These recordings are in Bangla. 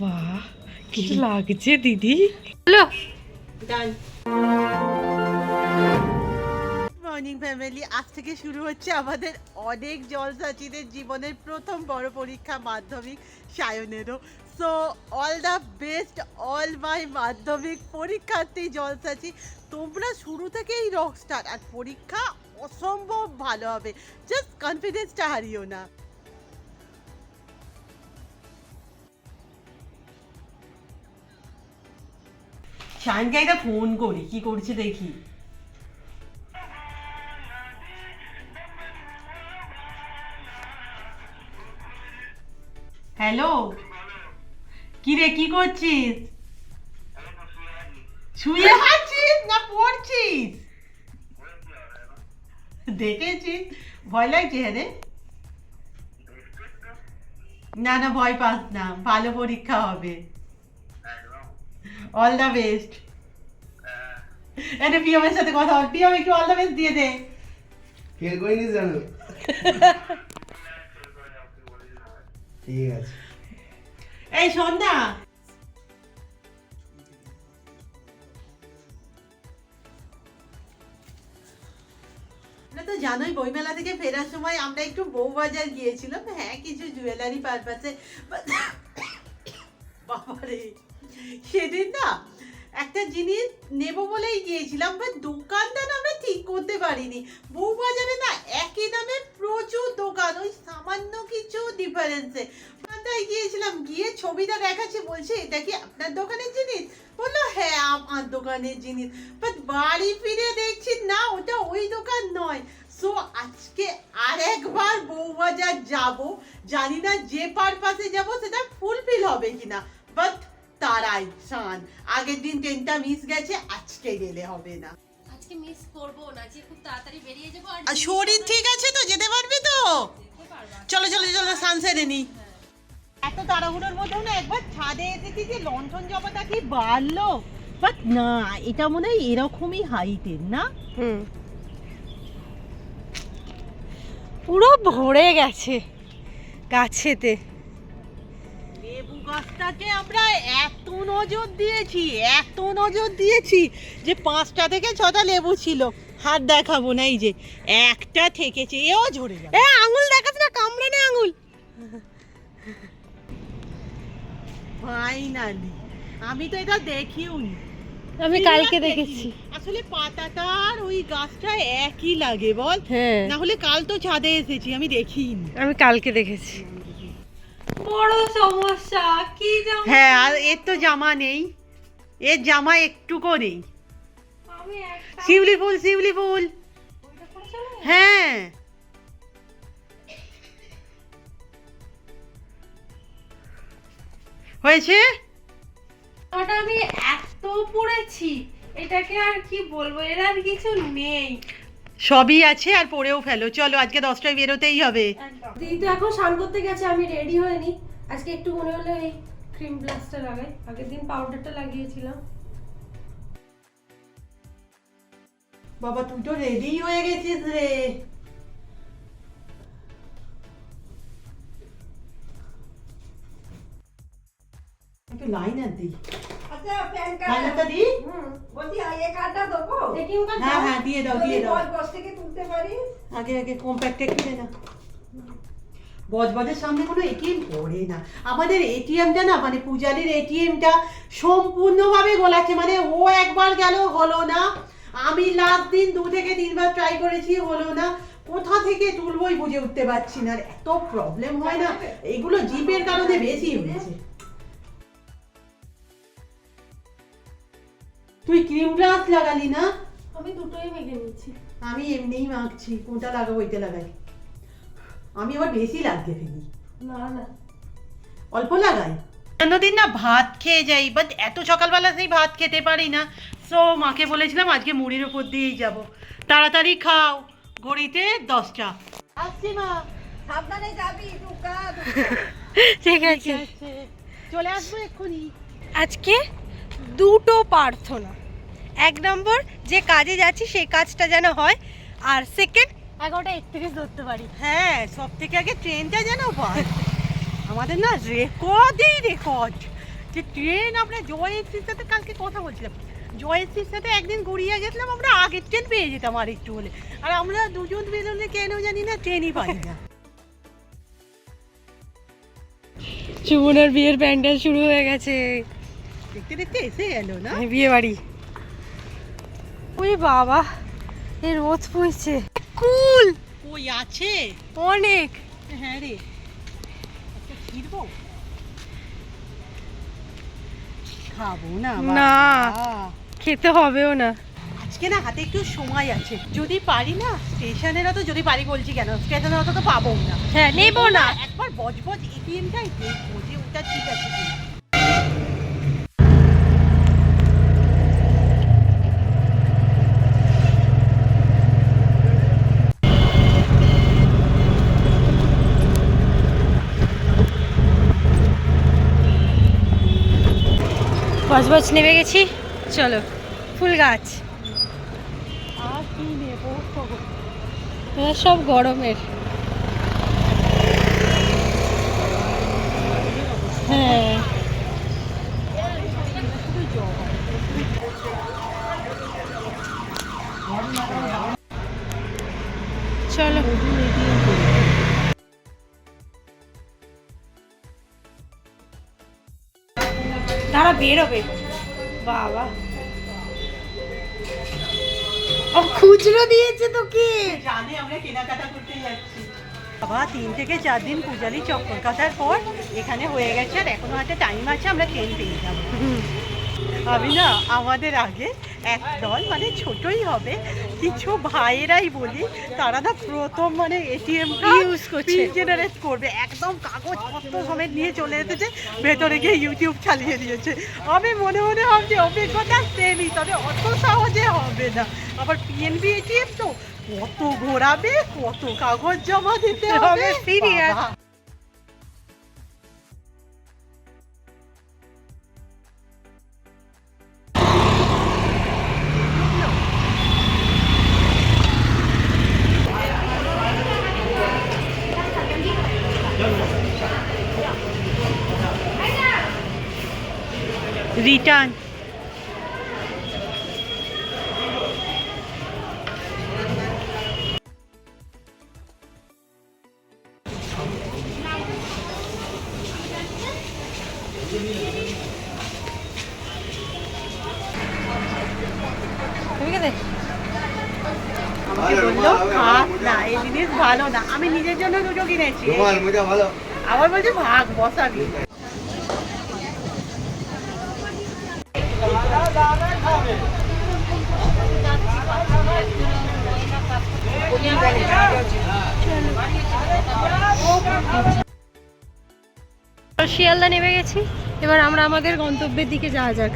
বাহ কি লাগছে দিদি? হ্যালো ডান মর্নিং ফ্যামিলি আজ থেকে শুরু হচ্ছে আমাদের অনেক জলসাচিদের জীবনের প্রথম বড় পরীক্ষা Madhyamik সায়নেরও। So all the best all my Madhyamik পরীক্ষার্থী জলসাচি তোমরা শুরু থেকেই রকস্টার আর পরীক্ষা অসম্ভব ভালো হবে। জাস্ট কনফিডেন্সটা হারিও না। শানকে একটা ফোন করি, কি করছে দেখি। হ্যালো? কি রে কি করছিস? শুয়ে আছিস না পড়ছিস? দেখেছিস? ভয় লাগছে হ্যাঁ রে না না, ভয় পাস না, ভালো পরীক্ষা হবে। অল দ্য বেস্ট এটা পিয়মের সাথে কথা বল। পিয়ম একটু অল দ্য বেস্ট দিয়ে দে। ফেল করে নিস জানো ঠিক আছে। এই না তো জানোই বইমেলা থেকে ফেরার সময় আমরা একটু বউবাজার গিয়েছিলাম। হ্যাঁ কিছু জুয়েলারি পারপাসে বাবারে। সেদিন না একটা জিনিস নেব বলেই গিয়েছিলাম বাট দোকানটা না আমরা ঠিক করতে পারিনি। বউবাজারে না একই দামে প্রচুর দোকান, ওই সামান্য কিছু ডিফারেন্সে তাই গিয়েছিলাম, গিয়ে ছবিটা দেখাচ্ছি, বলছে, এটা কি আপনার দোকানের জিনিস? বলল হ্যাঁ আমার দোকানের জিনিস। বাট বাড়ি ফিরে দেখছি, না, ওটা ওই দোকান নয়। সো আজকে আর একবার বউবাজার যাব। জানি না যে পারপাসে যাব, সেটা ফুলফিল হবে কিনা। বাট তারাই শান। আগের দিন ট্রেনটা মিস গেছে আজকে গেলে হবে না। আজকে মিস করব না যে খুব তাড়াতাড়ি বেরিয়ে যাব আর শরীর ঠিক আছে তো যেতে পারবে তো? চলো চলো চলো সান সেরে নি। এত তাড়াহুড়োর মধ্যেও না একবার ছাদে এসেছি যে লণ্ঠন জবাটা কি বাড়লো। বাট না এটা মনে হয় এরকমই হাইটের না? হুম। পুরো ভরে গেছে গাছেতে। গাছটাকে আমরা এত নজর দিয়েছি এত নজর দিয়েছি যে পাঁচটা থেকে ছটা লেবু ছিল। হাত দেখাবো না এই যে একটা থেকেছে এও ঝরে যাবে এ আঙুল দেখাস না কামড়ে নে আঙুল। ফাইনালি আমি তো এটা দেখিও নি আমি কালকে দেখেছি। আসলে পাতাটা আর ওই গাছটা একই লাগে বল? হ্যাঁ। না হলে কাল তো ছাদে এসেছি আমি দেখিনি। আমি কালকে দেখেছি। বড় সমস্যা কি জামা হ্যাঁ আর এর তো জামা নেই। এর জামা একটুকু নেই। শিউলি ফুল শিউলি ফুল? হ্যাঁ। হয়েছে? আমি এত পড়েছি এটাকে আর কি বলব? এর আর কিছু নেই। সবই আছে আর পরেও ফেলো। চলো আজকে দশটায় বেরোতেই হবে। দিদি তো এখন স্নান করতে গেছে আমি রেডি হয়নি আজকে একটু মনে হলো এই ক্রিম ব্লাস্টটা লাগাই। আগের দিন পাউডারটা লাগিয়েছিলাম। বাবা তুই তো রেডি হয়ে গেছিস রে। একটু লাইনার দিই আচ্ছা প্যান দিই হুম বলছি আর এ কার্ডটা দেবো? দেখি ওটা হ্যাঁ হ্যাঁ দিয়ে দাও দিয়ে দাও। বল বস থেকে তুলতে পারিস। আগে আগে কম্প্যাক্টে কিনে না বজবজের সামনে কোনো এটিএম পড়ে না। আমাদের এটিএমটা না মানে পূজারির এটিএমটা সম্পূর্ণভাবে গোলাচ্ছে। মানে ও একবার গেল হলো না। আমি লাস্ট দিন দু থেকে তিনবার ট্রাই করেছি হলো না। কোথা থেকে তুলবই বুঝে উঠতে পারছি না। আর এত প্রবলেম হয় না। এগুলো জিপের কারণে বেশি হয়েছে। তুই ক্রিম গ্লাস লাগালি না? আমি দুটোই মেখে নিচ্ছি। আমি এমনিই মাখছি কোনটা লাগাবো ওইটা লাগাই। আমি আবার বেশি লাগিয়ে ফেলি না না। অল্প লাগাই। অন্যদিন না ভাত খেয়ে যাই বাট এত সকালবেলা সেই ভাত খেতে পারি না। সো মাকে বলেছিলাম আজকে মুড়ির উপর দিয়েই যাব। তাড়াতাড়ি খাও ঘড়িতে দশটা। আসছি মা সাবধানে যাবি ঠিক আছে। চলে আসব এক্ষুনি। আজকে দুটো প্রার্থনা। এক নম্বর যে কাজে যাচ্ছি সেই কাজটা যেন হয় আর সেকেন্ড এগারোটা একত্রিশ ধরতে পারি। হ্যাঁ সব থেকে আগে ট্রেনটা যেন পাই আমাদের না রেকর্ডই রেকর্ড যে ট্রেন আমরা জয়শ্রীর সাথে কালকে কথা বলছিলাম। জয়শ্রীর সাথে একদিন গড়িয়ে গেছিলাম আমরা আগের ট্রেন পেয়ে যেতাম আর একটু হলে। আর আমরা দুজন বেরোলে কেন জানি না ট্রেনই পাই না। সুমনের বিয়ের প্যান্ডেল শুরু হয়ে গেছে। দেখতে দেখতে এসে গেল না? বিয়ে বাড়ি ওই বাবা এই রোদ কুল! ওই আছে? অনেক। হ্যাঁ রে। একটা ছিড়বো খাব না না। খেতে হবেও না। আজকে না হাতে একটু সময় আছে। যদি পারি না স্টেশনের তো যদি পারি বলছি কেন? স্টেশনের অত তো পাবো না। হ্যাঁ নেব না। একবার বজবজ এটিএমটাই দেখব যে ওটা ঠিক আছে কি। বজবজ নেমে গেছি। চলো ফুল গাছ। সব গরমের। হ্যাঁ। বেরোবে। বাবা। ও খুচরো দিয়েছে তোকে। জানে আমরা কেনাকাটা করতে যাচ্ছি। বাবা তিন থেকে চার দিন পূজালি চক্কর কাটার পর এখানে হয়ে গেছে আর এখনও হাতে টাইম আছে আমরা ট্রেন পেয়ে যাব। আমি না আমাদের আগে এক দল মানে ছোটই হবে কিছু ভাইয়েরাই বলি তারা না প্রথম মানে এটিএম ইউজ করছে। জেনারেট করবে একদম কাগজপত্র সমেত নিয়ে চলে এসেছে ভেতরে গিয়ে ইউটিউব চালিয়ে দিয়েছে। আমি মনে মনে ভাবছি অভিজ্ঞতা সেমই তবে অত সহজে হবে না। আবার পিএনবি এটিএম তো কত ঘোরাবে কত কাগজ জমা দিতে হবে হবে, খাস না এই জিনিস ভালো না। আমি নিজের জন্য দুটো কিনেছি। রুমাল মোজা ভালো। আবার বলছে ভাগ বসাবি। শিয়ালদা নেমে গেছি। এবার আমরা আমাদের গন্তব্যের দিকে যাওয়া যাক।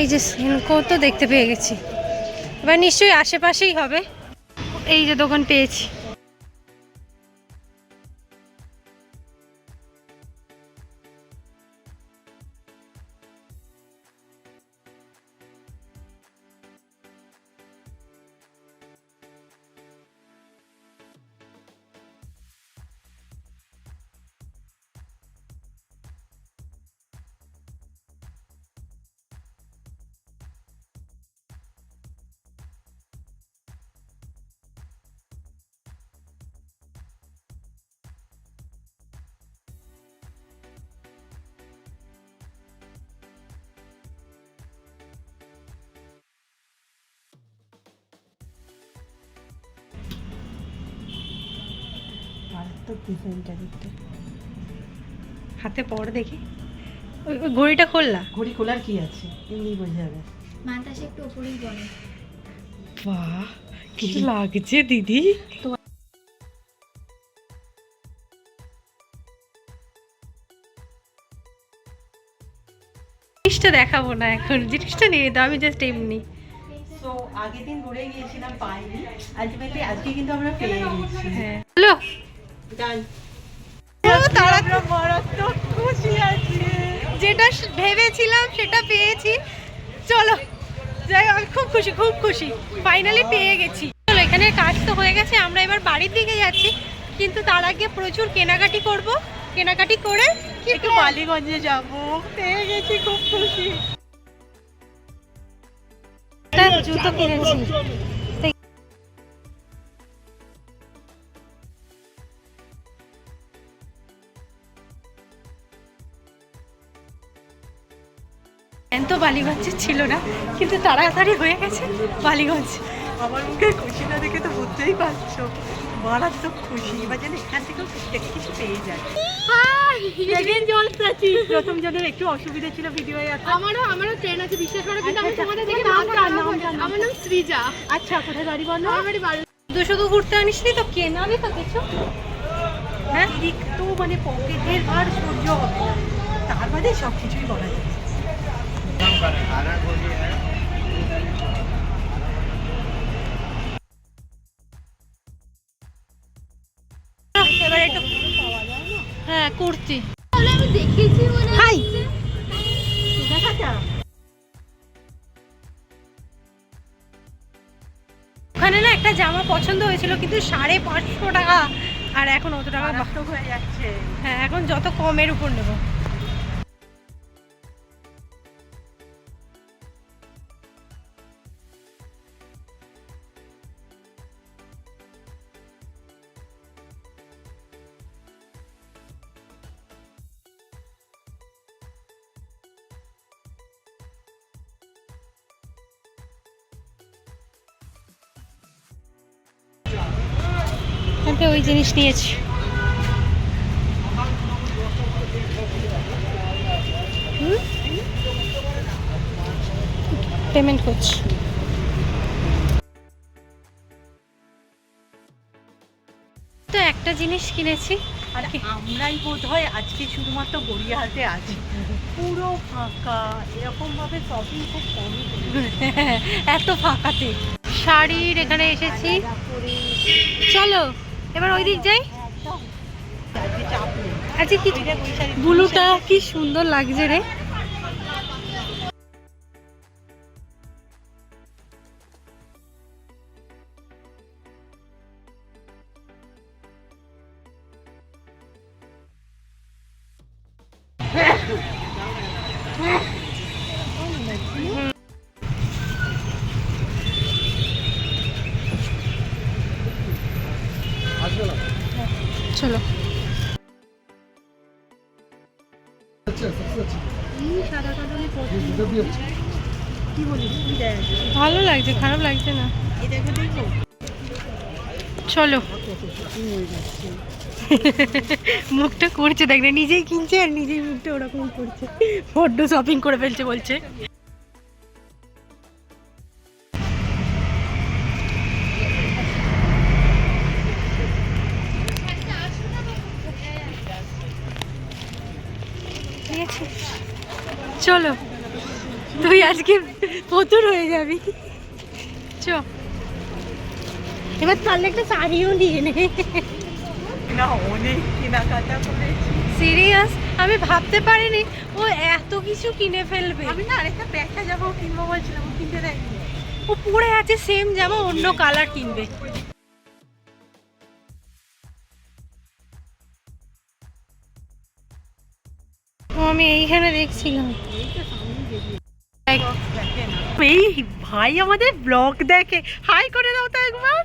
এই যে সিনকো তো দেখতে পেয়ে গেছি। এবার নিশ্চয়ই আশেপাশেই হবে। এই যে দোকান পেয়েছি। হাতে পড় দেখি। ওই ঘড়িটা খোললা ঘড়ি খোলার কি আছে? এমনি বোঝা যাবে মানতাসে একটু উপরেই বলে বাহ কি লাগছে দিদি? জিনিসটা দেখাবো না এখন জিনিসটা নিয়ে দাও আমি জাস্ট এমনি। সো আগের দিন ঘুরে গিয়েছিলাম পাইনি। আলটিমেটলি আজকে কিন্তু আমরা পেয়ে গেছি হ্যাঁ। হ্যালো ডান তারা মারাত্মক খুশি আছি। যেটা ভেবেছিলাম সেটা পেয়েছি। চলো যাই আমি খুব খুশি খুব খুশি। ফাইনালি পেয়ে গেছি। চলো এখানে কাজ তো হয়ে গেছে আমরা এবার বাড়ির দিকে যাচ্ছি। কিন্তু তার আগে প্রচুর কেনাকাটি করব। কেনাকাটি করে একটু বালিগঞ্জে যাব। পেয়ে গেছি খুব খুশি। জুতো কিনেছি। তো বালিগঞ্জে ছিল না কিন্তু তাড়াতাড়ি হয়ে গেছে বালিগঞ্জ। আমার মুখে খুশি না দেখে তো বুঝতেই পারছ। মারাত্মক খুশি। এবার যেন এখান থেকেও টুকটাক কিছু পেয়ে যায়। প্রথম জনের একটু অসুবিধা ছিল ভিডিও আমারও আমারও ট্রেন আছে বিশ্বাস করো কিন্তু আমি তোমাদের দেখে আমার নাম সৃজা আচ্ছা কোথায় বাড়ি বলো আমার বাড়ি শুধু শুধু ঘুরতে আনিসনি তো? কেনাবি তো কিছু হ্যাঁ তো মানে পকেটের ভার সহ্য হবে তার বাদে সব কিছুই বলা যায়। এবার একটু হ্যাঁ কুর্তি আমি হাই। দেখা যাক ওখানে না একটা জামা পছন্দ হয়েছিল কিন্তু সাড়ে পাঁচশো টাকা। আর এখন অত টাকা হয়ে যাচ্ছে। হ্যাঁ এখন যত কমের উপর নেব। এখান থেকে ওই জিনিস নিয়েছি পেমেন্ট করছি। তো একটা জিনিস কিনেছি আর আমরাই বোধ হয় আজকে শুধুমাত্র গড়িয়াহাটে আছি। পুরো ফাঁকা এরকম ভাবে শপিং খুব কমই এত ফাঁকাতে। শাড়ির এখানে এসেছি। চলো এবার ওই দিক যাই। আজকে কি ব্লুটা কি সুন্দর লাগছে রে। চলো। ভালো লাগছে খারাপ লাগছে না। এই দেখো দেখো চলো। মুখটা করছে দেখ না নিজেই কিনছে আর নিজেই মুখটা ওরকম করছে। বড্ড শপিং করে ফেলছে বলছে। আছে চলো তুই আজকে প্রচুর হয়ে যাবি। চ। এবার তাহলে একটা শাড়িও নিয়ে নে। সিরিয়াস? আমি ভাবতে পারিনি ও এত কিছু কিনে ফেলবে। আমি না আরেকটা ব্যাগটা যাব কিনবো বলছিলাম ও কিনতে দেয়নি। ও পরে আছে সেম জামা অন্য কালার কিনবে। আমি এইখানে দেখছিলাম। দেখে এই ভাই আমাদের ব্লগ দেখে। হাই করে দাও তো একবার।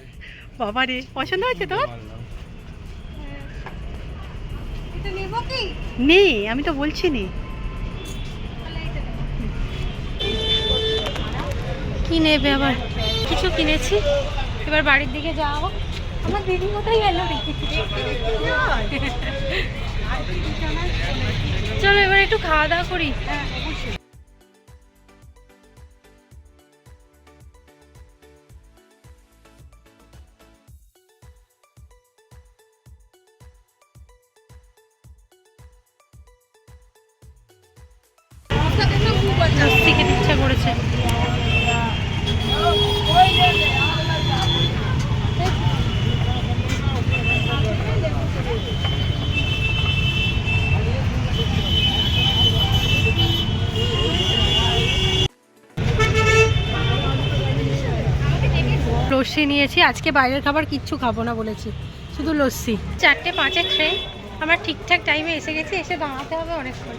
বাবা রে পছন্দ হয়েছে তোর? নেই আমি তো বলছি নি কি নেবে আবার? কিছু কিনেছি। এবার বাড়ির দিকে যাব আমার দিদি কোথায় গেল? এবার একটু খাওয়া দাওয়া করি? লস্যি লস্যি নিয়েছি। আজকে বাইরের খাবার কিচ্ছু খাব না বলেছি। শুধু লস্যি। চারটে পাঁচের ট্রেন আমরা ঠিকঠাক টাইমে এসে গেছি এসে দাঁড়াতে হবে অনেকক্ষণ।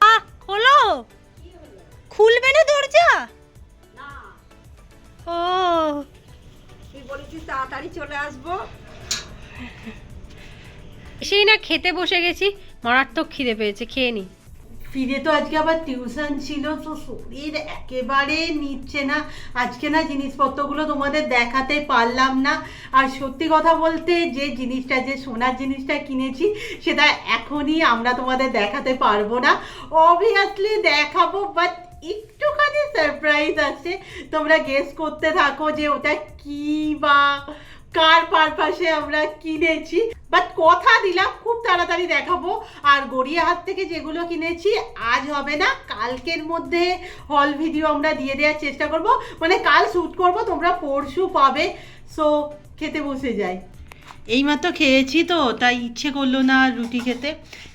আহ, খোলো খুলবে না দরজা? ও। তুই বলেছিস তাড়াতাড়ি চলে আসব। সেই না খেতে বসে গেছি। মারাত্মক খিদে পেয়েছে, খেয়ে নি। ফিরে তো আজকে আবার টিউশন ছিল, তো শরীর একেবারে নিচ্ছে না। আজকে না জিনিসপত্রগুলো তোমাদের দেখাতে পারলাম না। আর সত্যি কথা বলতে, যে জিনিসটা, যে সোনার জিনিসটা কিনেছি, সেটা এখনই আমরা তোমাদের দেখাতে পারব না। অবভিয়াসলি দেখাবো বাট একটুখানি সারপ্রাইজ আছে। তোমরা গেস করতে থাকো যে ওটা কি বা কার পারপাসে আমরা কিনেছি? বাট কথা দিলাম, খুব তাড়াতাড়ি দেখাবো। আর গড়িয়াহাট থেকে যেগুলো কিনেছি, আজ হবে না, কালকের মধ্যে হল ভিডিও আমরা দিয়ে দেওয়ার চেষ্টা করব। মানে কাল শ্যুট করব, তোমরা পরশু পাবে। সো খেতে বসে যাই। এইমাত্র খেয়েছি তো, তাই ইচ্ছে করল না রুটি খেতে।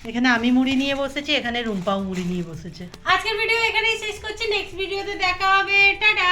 এখানে আমি মুড়ি নিয়ে বসেছি, এখানে রুম্পাও মুড়ি নিয়ে বসেছে। আজকের ভিডিও এখানেই শেষ করছি। নেক্সট ভিডিওতে দেখা হবে। টাটা!